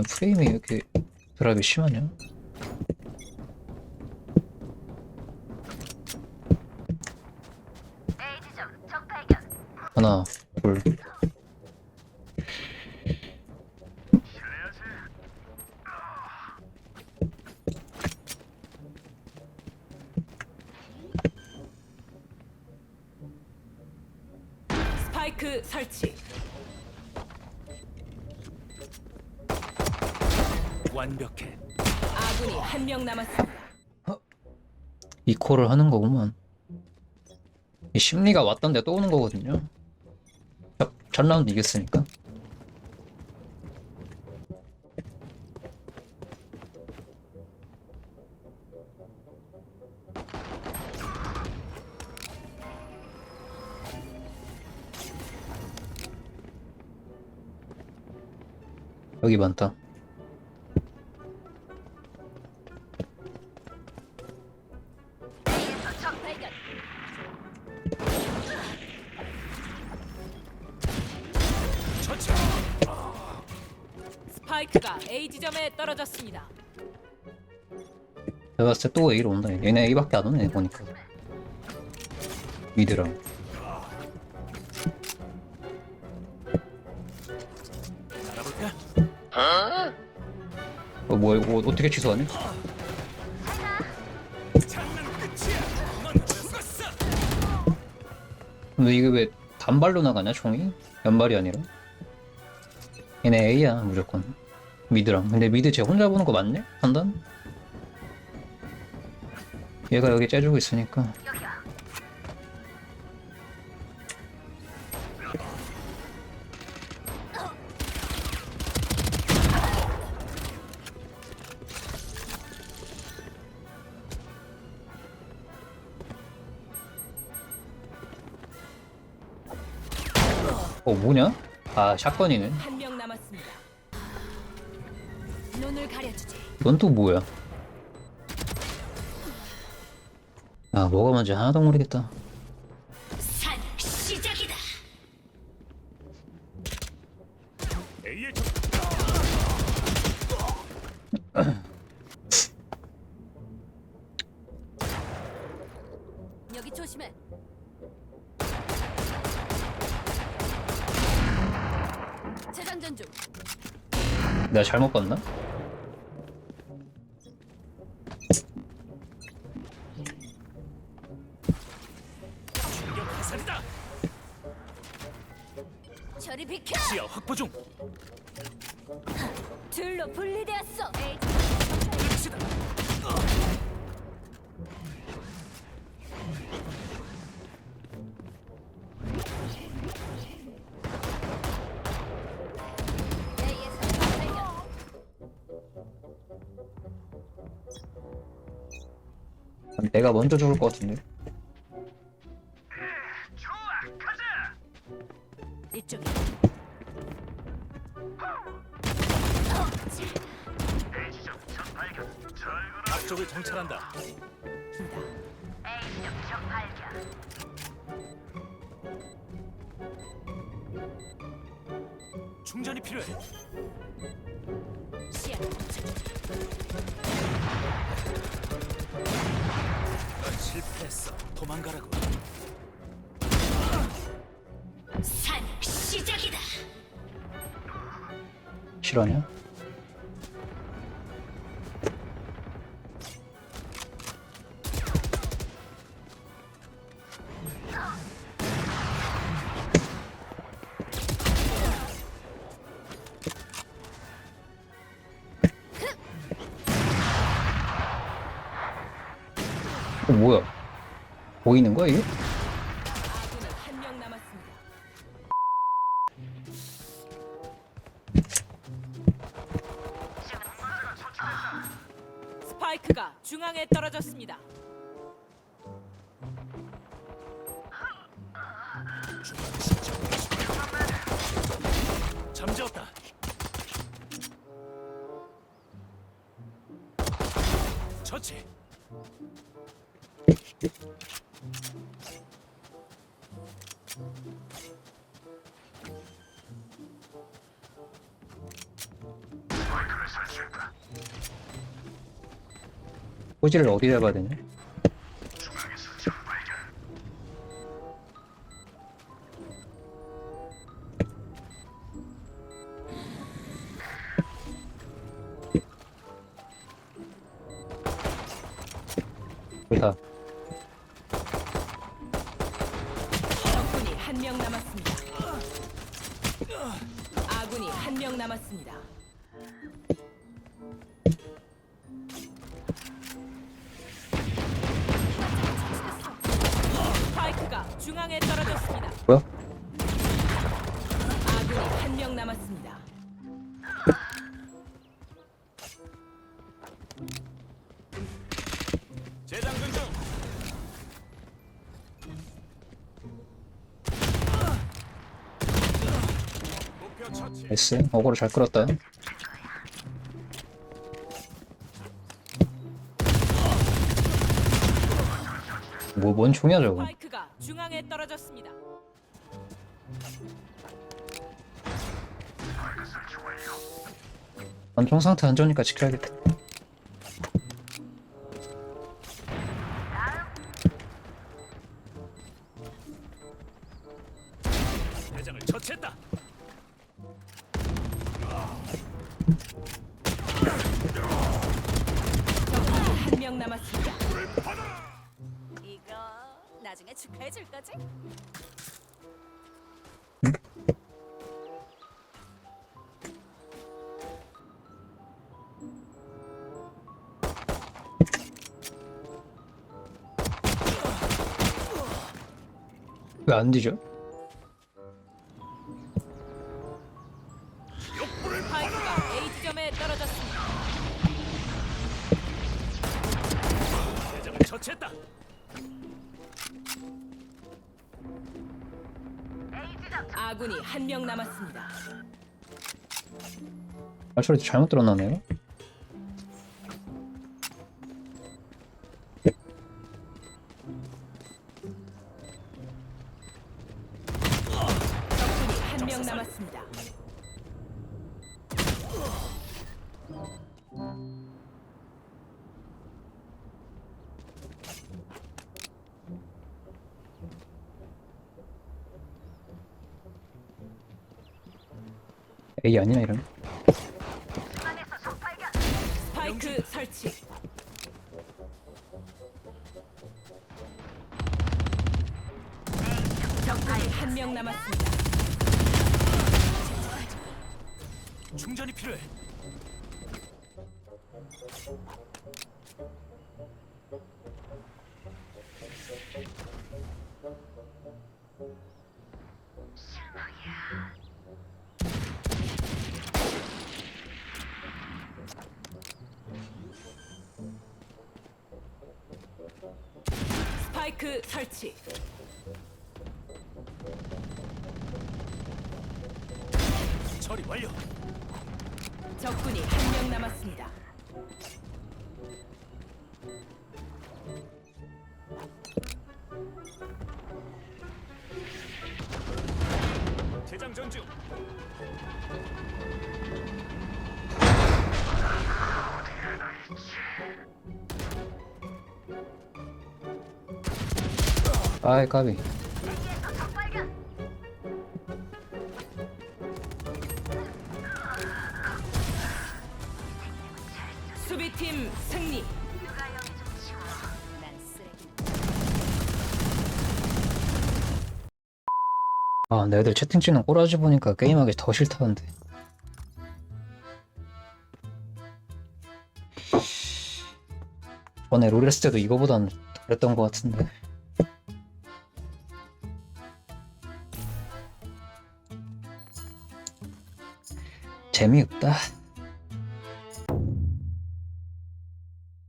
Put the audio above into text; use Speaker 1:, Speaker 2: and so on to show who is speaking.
Speaker 1: 아, 프레임이 이렇게 드랍이 심하냐? 하나, 둘.
Speaker 2: 완벽해.
Speaker 3: 아군이 한 명 남았습니다.
Speaker 1: 이 콜을 하는 거구만. 이 심리가 왔던데 또 오는 거거든요. 자, 전 라운드 이겼으니까. 여기 많다.
Speaker 3: 스파이크가 A 지점에 떨어졌습니다.
Speaker 1: 내가 봤을 때 또 A로 온다. 얘네 A밖에 안 오네 보니까. 미드랑. 어, 뭐야 이거 어떻게
Speaker 2: 끝이야. 넌 죽었어.
Speaker 1: 근데 이게 왜 단발로 나가냐 총이? 연발이 아니라? 얘네 A야 무조건 미드랑 근데 미드 쟤 혼자 보는 거 맞네? 판단? 얘가 여기 째주고 있으니까 어 뭐냐? 아 샷건이네
Speaker 3: 가려주지.
Speaker 1: 이건 또 뭐야? 아 뭐가 뭔지 하나도 모르겠다.
Speaker 3: 여기 조심해. 재장전 중.
Speaker 1: 내가 잘못 봤나?
Speaker 2: 화살이다.
Speaker 3: 저리 비켜.
Speaker 2: 지하 확보 중.
Speaker 3: 둘로 분리되었어.
Speaker 2: 끝이다.
Speaker 1: 내가 먼저 죽을 것 같은데
Speaker 3: 이쪽.
Speaker 2: 앞쪽을 정찰한다. 충전이 필요해.
Speaker 3: 시야.
Speaker 2: 넌 실패했어. 도망가라고.
Speaker 1: 실화냐? 어 뭐야? 보이는 거야 이게?
Speaker 3: 중앙에 떨어졌습니다.
Speaker 2: 잠재웠다. 처치.
Speaker 1: 포지를 어디 잡아야 되냐? 여기다
Speaker 3: 적군이 한 명 남았습니다. 아군이 한 명 남았습니다. 중앙에 떨어졌습니다.
Speaker 1: 뭐야?
Speaker 3: 아군이 한 명 남았습니다.
Speaker 2: 재장전 중. 목표 처치.
Speaker 1: 나이스 어그로 잘 끌었다 뭐뭔 총이야 저거
Speaker 3: 중앙에 떨어졌습니다.
Speaker 1: 난총 상태 안 좋으니까 지켜야겠다
Speaker 4: 나중에 축하해 줄 거지?
Speaker 1: 왜 안 뒤져?
Speaker 3: 아군이 한 명 남았습니다.
Speaker 1: 발소리 잘못 들었나네요?
Speaker 3: 적군이 한 명 남았습니다.
Speaker 1: A 아니야 이러면?
Speaker 3: 스파이크 설치. 적군이 한 명 남았습니다.
Speaker 2: 충전이 필요해.
Speaker 3: 스파이크 설치.
Speaker 2: 처리 완료.
Speaker 3: 적군이 한 명 남았습니다.
Speaker 1: 아이 까비.
Speaker 3: 수비팀 승리.
Speaker 1: 아 근데 애들 채팅 찍는 꼬라지 보니까 게임하기 더 싫다던데. 전에 롤 했을 때도 이거보단 잘했던 것 같은데 재미없다